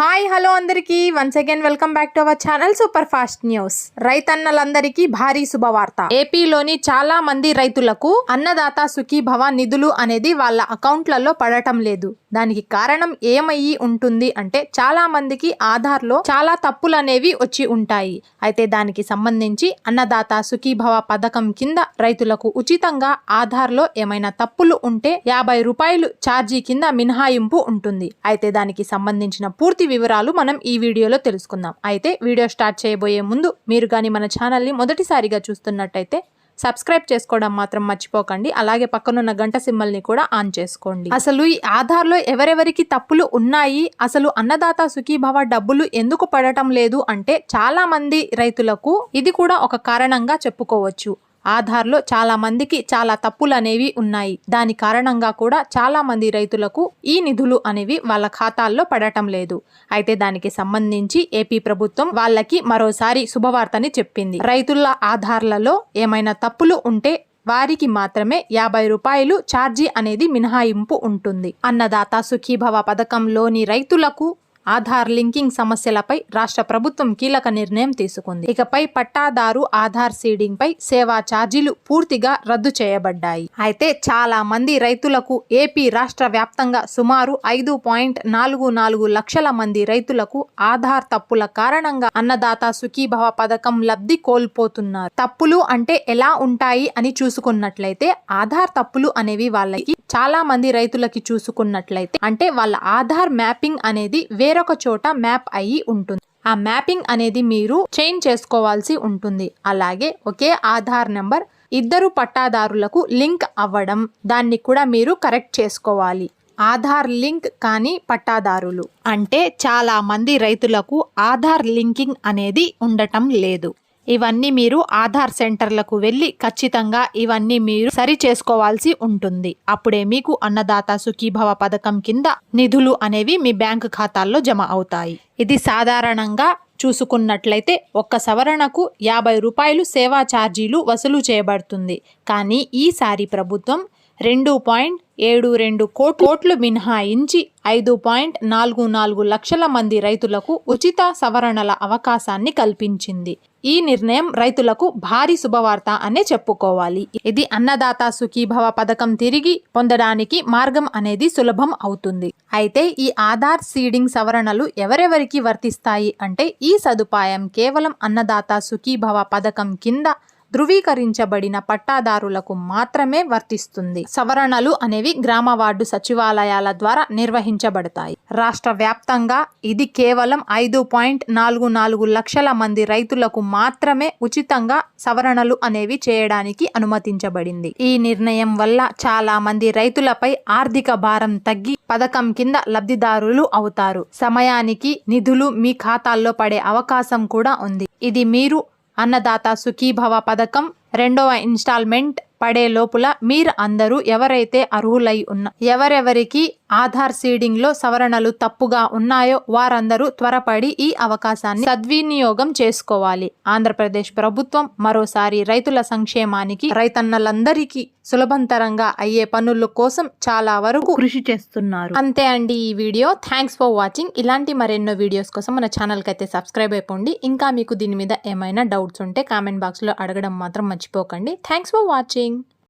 Hi hello అందరికీ. Once again welcome back to our channel super fast news రైతన్నలందరికీ భారీ శుభవార్త. ఏపీలోని చాలా మంది రైతులకు అన్నదాత సుఖీభవ నిధులు అనేది వాళ్ళ అకౌంట్లలో పడటం లేదు. దానికి కారణం ఏమయ్యి ఉంటుంది అంటే చాలా మందికి ఆధార్లో చాలా తప్పులు అనేవి వచ్చి ఉంటాయి. అయితే దానికి సంబంధించి అన్నదాత సుఖీభవ పథకం కింద రైతులకు ఉచితంగా ఆధార్లో ఏమైనా తప్పులు ఉంటే యాభై రూపాయలు ఛార్జీ కింద మినహాయింపు ఉంటుంది. అయితే దానికి సంబంధించిన పూర్తి వివరాలు మనం ఈ వీడియోలో తెలుసుకుందాం. అయితే వీడియో స్టార్ట్ చేయబోయే ముందు మీరు కానీ మన ఛానల్ని మొదటిసారిగా చూస్తున్నట్టయితే సబ్స్క్రైబ్ చేసుకోవడం మాత్రం మర్చిపోకండి. అలాగే పక్కనున్న గంట సింబల్ని కూడా ఆన్ చేసుకోండి. అసలు ఈ ఆధార్లో ఎవరెవరికి తప్పులు ఉన్నాయి? అసలు అన్నదాత సుఖీభవ డబ్బులు ఎందుకు పడటం లేదు? అంటే చాలా మంది రైతులకు ఇది కూడా ఒక కారణంగా చెప్పుకోవచ్చు. ఆధార్లో చాలా మందికి చాలా తప్పులు అనేవి ఉన్నాయి. దాని కారణంగా కూడా చాలా మంది రైతులకు ఈ నిధులు అనేవి వాళ్ళ ఖాతాల్లో పడటం లేదు. అయితే దానికి సంబంధించి ఏపీ ప్రభుత్వం వాళ్ళకి మరోసారి శుభవార్తని చెప్పింది. రైతుల ఆధార్లలో ఏమైనా తప్పులు ఉంటే వారికి మాత్రమే యాభై రూపాయలు ఛార్జీ అనేది మినహాయింపు ఉంటుంది. అన్నదాత సుఖీభవ పథకంలోని రైతులకు ఆధార్ లింకింగ్ సమస్యలపై రాష్ట్ర ప్రభుత్వం కీలక నిర్ణయం తీసుకుంది. ఇకపై పట్టాదారు ఆధార్ సీడింగ్ పై సేవా ఛార్జీలు పూర్తిగా రద్దు చేయబడ్డాయి. అయితే చాలా మంది రైతులకు ఏపీ రాష్ట్ర వ్యాప్తంగా సుమారు ఐదు పాయింట్ నాలుగు నాలుగు లక్షల మంది రైతులకు ఆధార్ తప్పుల కారణంగా అన్నదాత సుఖీభవ పథకం లబ్ధి కోల్పోతున్నారు. తప్పులు అంటే ఎలా ఉంటాయి అని చూసుకున్నట్లయితే ఆధార్ తప్పులు అనేవి వాళ్ళకి చాలా మంది రైతులకి చూసుకున్నట్లయితే అంటే వాళ్ళ ఆధార్ మ్యాపింగ్ అనేది వేరే వేరొక చోట మ్యాప్ అయ్యి ఉంటుంది. ఆ మ్యాపింగ్ అనేది మీరు చేంజ్ చేసుకోవాల్సి ఉంటుంది. అలాగే ఒకే ఆధార్ నెంబర్ ఇద్దరు పట్టాదారులకు లింక్ అవ్వడం దాన్ని కూడా మీరు కరెక్ట్ చేసుకోవాలి. ఆధార్ లింక్ కానీ పట్టాదారులు. అంటే చాలా మంది రైతులకు ఆధార్ లింకింగ్ అనేది ఉండటం లేదు. ఇవన్నీ మీరు ఆధార్ సెంటర్లకు వెళ్ళి ఖచ్చితంగా ఇవన్నీ మీరు సరి చేసుకోవాల్సి ఉంటుంది. అప్పుడే మీకు అన్నదాత సుఖీభవ పథకం కింద నిధులు అనేవి మీ బ్యాంకు ఖాతాల్లో జమ అవుతాయి. ఇది సాధారణంగా చూసుకున్నట్లయితే ఒక్క సవరణకు యాభై రూపాయలు సేవా ఛార్జీలు వసూలు చేయబడుతుంది. కానీ ఈసారి ప్రభుత్వం రెండు పాయింట్ ఏడు రెండు కోట్లు మినహాయించి ఐదు పాయింట్ నాలుగు నాలుగు లక్షల మంది రైతులకు ఉచిత సవరణల అవకాశాన్ని కల్పించింది. ఈ నిర్ణయం రైతులకు భారీ శుభవార్త అనే చెప్పుకోవాలి. ఇది అన్నదాత సుఖీభవ పథకం తిరిగి పొందడానికి మార్గం అనేది సులభం అవుతుంది. అయితే ఈ ఆధార్ సీడింగ్ సవరణలు ఎవరెవరికి వర్తిస్తాయి అంటే ఈ సదుపాయం కేవలం అన్నదాత సుఖీభవ పథకం కింద ధృవీకరించబడిన పట్టాదారులకు మాత్రమే వర్తిస్తుంది. సవరణలు అనేవి గ్రామ వార్డు సచివాలయాల ద్వారా నిర్వహించబడతాయి. రాష్ట్ర వ్యాప్తంగా ఇది కేవలం ఐదు పాయింట్ నాలుగు నాలుగు లక్షల మంది రైతులకు మాత్రమే ఉచితంగా సవరణలు అనేవి చేయడానికి అనుమతించబడింది. ఈ నిర్ణయం వల్ల చాలా మంది రైతులపై ఆర్థిక భారం తగ్గి పథకం కింద లబ్ధిదారులు అవుతారు. సమయానికి నిధులు మీ ఖాతాల్లో పడే అవకాశం కూడా ఉంది. ఇది మీరు అన్నదాత సుఖీభవ పథకం రెండవ ఇన్స్టాల్మెంట్ పడే లోపల మీరు అందరూ ఎవరైతే అర్హులై ఉన్న ఎవరెవరికి ఆధార్ సీడింగ్లో సవరణలు తప్పుగా ఉన్నాయో వారందరూ త్వరపడి ఈ అవకాశాన్ని సద్వినియోగం చేసుకోవాలి. ఆంధ్రప్రదేశ్ ప్రభుత్వం మరోసారి రైతుల సంక్షేమానికి రైతన్నలందరికీ సులభంతరంగా అయ్యే పనుల కోసం చాలా వరకు కృషి చేస్తున్నారు. అంతే అండి ఈ వీడియో. థ్యాంక్స్ ఫర్ వాచింగ్ ఇలాంటి మరెన్నో వీడియోస్ కోసం మన ఛానల్కి అయితే సబ్స్క్రైబ్ అయిపోండి. ఇంకా మీకు దీని మీద ఏమైనా డౌట్స్ ఉంటే కామెంట్ బాక్స్లో అడగడం మాత్రం మర్చిపోకండి. Thanks for watching